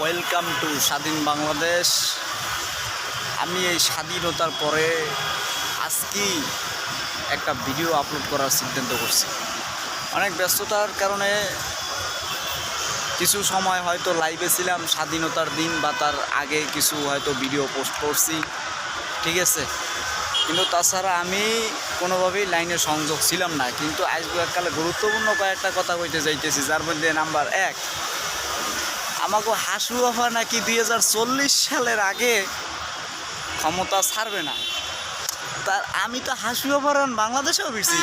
Welcome to স্বাধীন বাংলাদেশ। আমি এই স্বাধীনতার পরে আজকেই একটা ভিডিও আপলোড করার সিদ্ধান্ত করছি। অনেক ব্যস্ততার কারণে কিছু সময় হয়তো লাইভে ছিলাম, স্বাধীনতার দিন বা তার আগে কিছু হয়তো ভিডিও পোস্ট করছি, ঠিক আছে? কিন্তু তাছাড়া আমি কোনোভাবেই লাইনে সংযোগ ছিলাম না। কিন্তু আজকে এককালে গুরুত্বপূর্ণ কয়েকটা কথা কইতে চাইতেছি, যার মধ্যে নাম্বার এক আমাকে হাসু আফা নাকি দুই হাজার চল্লিশ সালের আগে ক্ষমতা ছাড়বে না। তার আমি তো হাসু আফারান বাংলাদেশেও বেশি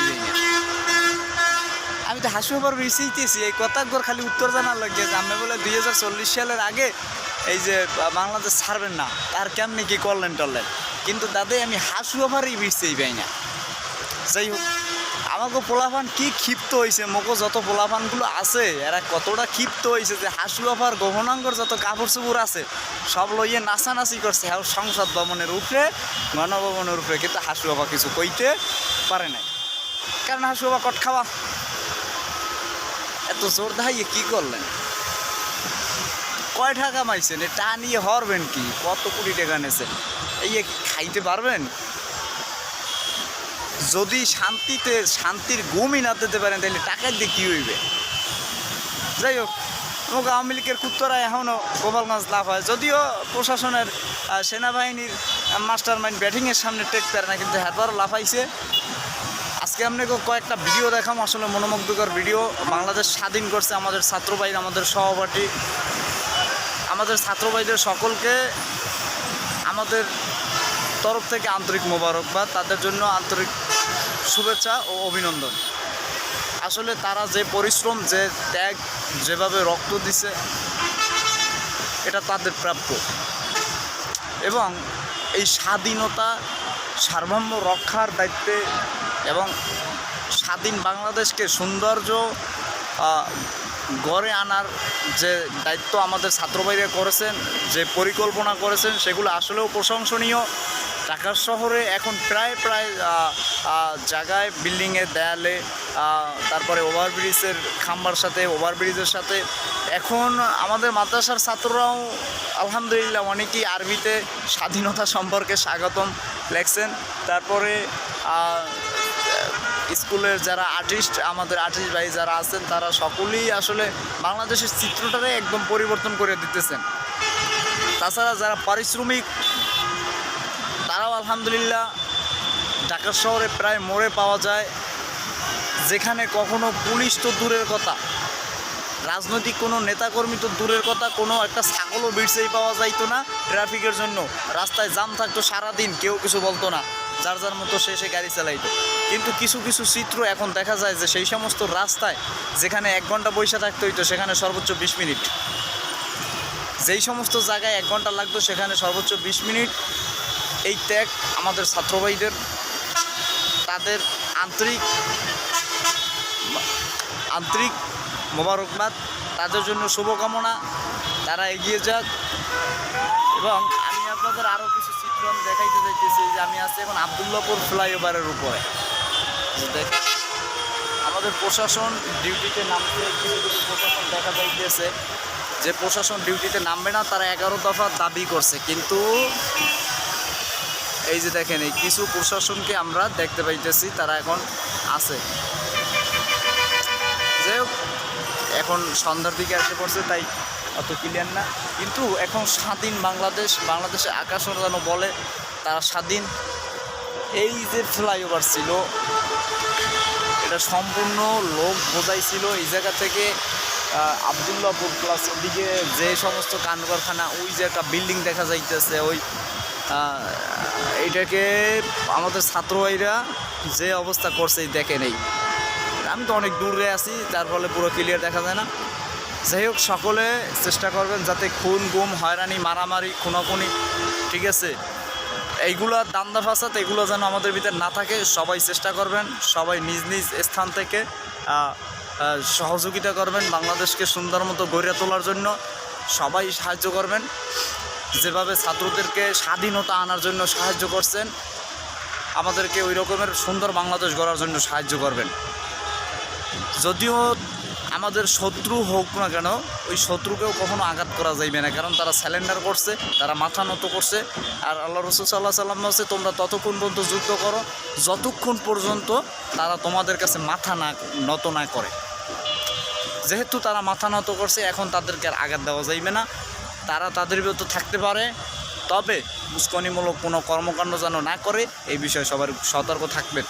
আমি তো হাসু আফার বেশিতেছি এই কথাগুলোর খালি উত্তর জানার লাগে যে আমি বলে দুই হাজার চল্লিশ সালের আগে এই যে বাংলাদেশ ছাড়বেন না, তার কেমনি কি করলেন টলেন কিন্তু দাদে আমি হাসু আফারই বেশিই পাই না। যাই হোক। আমাকে পোলাপান কি ক্ষিপ্ত হয়েছে মোকো যত পোলাপানগুলো আছে, এরা কতটা ক্ষিপ্ত হয়েছে যে হাসু আফার গহনাঙ্গর যত কাপড় চুপড় আছে, সব লইয়ে নাচানাচি করছে। হ্যাঁ সংসদ ভবনের উপরে, গণভবনের উপরে, কিন্তু হাসু আফা কিছু কইতে পারে নাই। কারণ হাসু আফা কট খাওয়া। এত জোর দাহাইয়ে কি করলেন? কয় টাকা মাইছেন? এটা নিয়ে হরবেন কি? কত কোটি টাকা নেছেন? এই খাইতে পারবেন? যদি শান্তিতে, শান্তির ঘুমই না দিতে পারেন, তাহলে টাকা দিয়ে কী হইবে? যাই হোক মোক আওয়ামী লীগের কুত্তরা এখনও গোপালগঞ্জ লাভ হয়। যদিও প্রশাসনের সেনাবাহিনীর মাস্টার মাইন্ড ব্যাটিংয়ের সামনে টেক পারে না, কিন্তু হ্যারবারও লাফাইছে আজকে আপনাকে কয়েকটা ভিডিও দেখাম আসলে মনোমুগ্ধকর ভিডিও। বাংলাদেশ স্বাধীন করছে আমাদের ছাত্রবাহী আমাদের সহপাঠী। আমাদের ছাত্রবাহীদের সকলকে, আমাদের তরফ থেকে আন্তরিক মোবারকবাদ, তাদের জন্য আন্তরিক শুভেচ্ছা ও অভিনন্দন। আসলে তারা যে পরিশ্রম, যে ত্যাগ, যেভাবে রক্ত দিছে, এটা তাদের প্রাপ্য। এবং এই স্বাধীনতা, সার্বভৌম রক্ষার দায়িত্বে এবং স্বাধীন বাংলাদেশকে সৌন্দর্য গড়ে আনার যে দায়িত্ব আমাদের ছাত্রবাহীরা করেছেন, যে পরিকল্পনা করেছেন, সেগুলো আসলেও প্রশংসনীয়। ঢাকার শহরে এখন প্রায় প্রায় জায়গায় বিল্ডিংয়ের দেয়ালে তারপরে ওভারব্রিজের খাম্বার সাথে, ওভারব্রিজের সাথে। এখন আমাদের মাদ্রাসার ছাত্ররাও আলহামদুলিল্লাহ অনেকেই আরবিতে স্বাধীনতা সম্পর্কে স্বাগতম লেখছেন। তারপরে স্কুলের যারা আর্টিস্ট, আমাদের আর্টিস্ট ভাই যারা আছেন, তারা সকলেই আসলে বাংলাদেশের চিত্রটারে একদম পরিবর্তন করে দিতেছেন। তাছাড়া যারা পারিশ্রমিক তারাও আলহামদুলিল্লাহ ঢাকা শহরে প্রায় মোড়ে পাওয়া যায়। যেখানে কখনো পুলিশ তো দূরের কথা, রাজনৈতিক কোনো নেতাকর্মী তো দূরের কথা, কোনো একটা ছাগলও বিড়ছেই পাওয়া যাইতো না ট্রাফিকের জন্য। রাস্তায় জাম থাকতো সারাদিন, কেউ কিছু বলতো না, যার যার মতো সে সে গাড়ি চালাইতো। কিন্তু কিছু কিছু চিত্র এখন দেখা যায় যে সেই সমস্ত রাস্তায় যেখানে এক ঘণ্টা বৈশা থাকতে হইতো, সেখানে সর্বোচ্চ বিশ মিনিট। যেই সমস্ত জায়গায় এক ঘণ্টা লাগতো, সেখানে সর্বোচ্চ বিশ মিনিট। এই ত্যাগ আমাদের ছাত্রবাহীদের তাদের আন্তরিক আন্তরিক মোবারকবাদ, তাদের জন্য শুভকামনা, তারা এগিয়ে যাক। এবং আমি আপনাদের আরও কিছু চিত্র আমি দেখাইতে চাইতেছি, যে আমি আছি এখন আবদুল্লাপুর ফ্লাইওভারের উপরে। আমাদের প্রশাসন ডিউটিতে নামতে প্রশাসন দেখা যাইতেছে। যে প্রশাসন ডিউটিতে নামবে না, তারা এগারো দফা দাবি করছে। কিন্তু এই যে দেখেন, এই কিছু প্রশাসনকে আমরা দেখতে পাইতেছি, তারা এখন আছে। যাই হোক, এখন সন্ধ্যার দিকে এসে পড়ছে, তাই অত ক্লিয়ার না। কিন্তু এখন স্বাধীন বাংলাদেশ, বাংলাদেশে আকাশ যেন বলে, তারা স্বাধীন। এই যে ফ্লাইওভার ছিল, এটা সম্পূর্ণ লোক বোঝাই ছিল এই জায়গা থেকে আবদুল্লাপুর প্লাস ওদিকে যে সমস্ত কারখানা ওই যে একটা বিল্ডিং দেখা যাইতেছে, ওই আহ, এইটাকে আমাদের ছাত্রভাইরা যে অবস্থা করছে এই দেখেন এই আমি তো অনেক দূরে আছি যার ফলে পুরো ক্লিয়ার দেখা যায় না। যাই হোক সকলে চেষ্টা করবেন যাতে খুন গুম হয়রানি মারামারি খুনাখুনি ঠিক আছে এইগুলো দান্দা ফাসাদ এগুলো যেন আমাদের ভিতরে না থাকে সবাই চেষ্টা করবেন সবাই নিজ নিজ স্থান থেকে সহযোগিতা করবেন বাংলাদেশকে সুন্দর মতো গড়ে তোলার জন্য সবাই সাহায্য করবেন। যেভাবে ছাত্রদেরকে স্বাধীনতা আনার জন্য সাহায্য করছেন, আমাদেরকে ওই রকমের সুন্দর বাংলাদেশ গড়ার জন্য সাহায্য করবেন। যদিও আমাদের শত্রু হোক না কেন, ওই শত্রুকেও কখনো আঘাত করা যাইবে না, কারণ তারা স্যালেন্ডার করছে, তারা মাথা নত করছে, আর আল্লাহ রসুল সাল্লাহ সাল্লাম হচ্ছে তোমরা ততক্ষণ পর্যন্ত যুদ্ধ করো, যতক্ষণ পর্যন্ত তারা তোমাদের কাছে মাথা না, নত না করে। যেহেতু তারা মাথা নত করছে, এখন তাদেরকে আর আঘাত দেওয়া যাইবে না। তারা তাদের বিরুদ্ধে থাকতে পারে। তবে উস্কনিমূলক কোনো কর্মকাণ্ড যেন না করে, এই বিষয়ে সবার সতর্ক থাকবেন।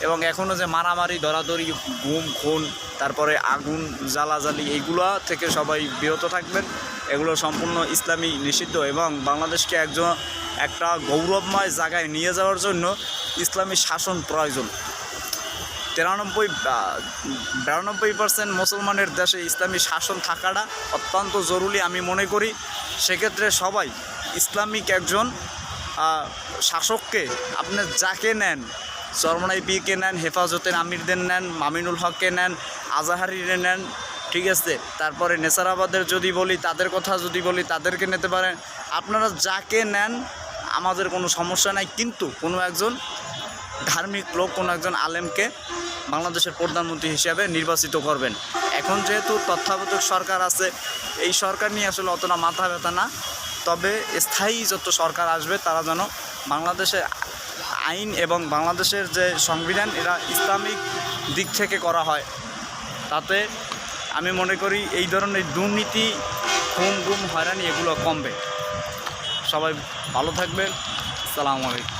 এবং এখনও যে মারামারি, দরাদরি, গুম, খুন, তারপরে আগুন, জ্বালাজালি, এইগুলো থেকে সবাই বিরত থাকবেন। এগুলো সম্পূর্ণ ইসলামী নিষিদ্ধ এবং বাংলাদেশকে একজন, একটা গৌরবময় জায়গায় নিয়ে যাওয়ার জন্য ইসলামী শাসন প্রয়োজন। তিরানব্বই বিরানব্বই পার্সেন্ট মুসলমানের দেশে ইসলামী শাসন থাকাটা অত্যন্ত জরুরি আমি মনে করি। সেক্ষেত্রে সবাই ইসলামিক একজন শাসককে আপনি যাকে নেন, চরমনাই পিকে নেন, হেফাজতের আমিরদের নেন, মামিনুল হককে নেন, আজাহারিরে নেন, ঠিক আছে? তারপরে নেসারাবাদের যদি বলি, তাদের কথা যদি বলি, তাদেরকে নিতে পারেন। আপনারা যাকে নেন, আমাদের কোনো সমস্যা নাই। কিন্তু কোনো একজন ধার্মিক লোক কোনো একজন আলেমকে বাংলাদেশের প্রধানমন্ত্রী হিসেবে নির্বাচিত করবেন। এখন যেহেতু তত্ত্বাবধায়ক সরকার আছে, এই সরকার নিয়ে আসলে অতটা মাথা ব্যথা না। তবে স্থায়ী যত সরকার আসবে, তারা যেন বাংলাদেশের আইন এবং বাংলাদেশের যে সংবিধান এরা ইসলামিক দিক থেকে করা হয়। তাতে আমি মনে করি এই ধরনের দুর্নীতি খুন গুম হয়রানি এগুলো কমবে। সবাই ভালো থাকবেন। আসসালামু আলাইকুম।